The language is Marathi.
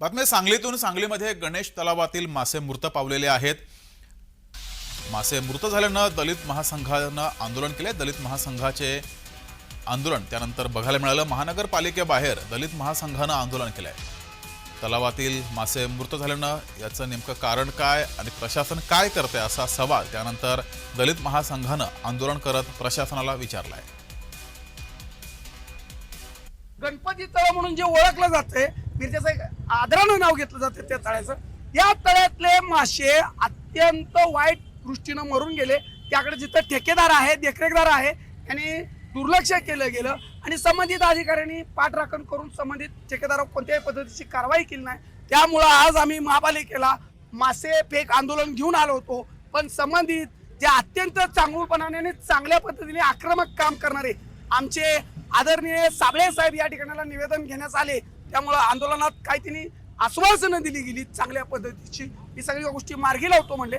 बातमी सांगलीतून सांगलीमध्ये गणेश तलावातील मासे मृत पावलेले आहेत. मासे मृत झाल्यानं दलित महासंघानं आंदोलन केले दलित महासंघाचे आंदोलन त्यानंतर बघायला मिळालं. महानगरपालिकेबाहेर दलित महासंघानं आंदोलन केलंय. तलावातील मासे मृत झाल्यानं याचं नेमकं कारण काय आणि प्रशासन काय करते असा सवाल त्यानंतर दलित महासंघानं आंदोलन करत प्रशासनाला विचारलाय. गणपती तळ म्हणून जे ओळखलं जाते मिरच्याचं आदरानं नाव घेतलं जातं त्या तळ्याचं. या तळ्यातले मासे अत्यंत वाईट दृष्टीनं मरून गेले. त्याकडे जिथं ठेकेदार आहे देखरेखदार आहे आणि दुर्लक्ष केलं गेलं आणि संबंधित अधिकाऱ्यांनी पाठराखण करून संबंधित ठेकेदारावर कोणत्याही पद्धतीची कारवाई केली नाही. त्यामुळं आज आम्ही महापालिकेला मासे फेक आंदोलन घेऊन आलो होतो. पण संबंधित जे अत्यंत चांगुलपणाने आणि चांगल्या पद्धतीने आक्रमक काम करणारे आमचे आदरणीय साबळे साहेब या ठिकाणाला निवेदन घेण्यास आले. त्यामुळं आंदोलनात काही त्यांनी आश्वासनं दिली गेली चांगल्या पद्धतीची. ही सगळ्या गोष्टी मार्गी लावतो म्हणले.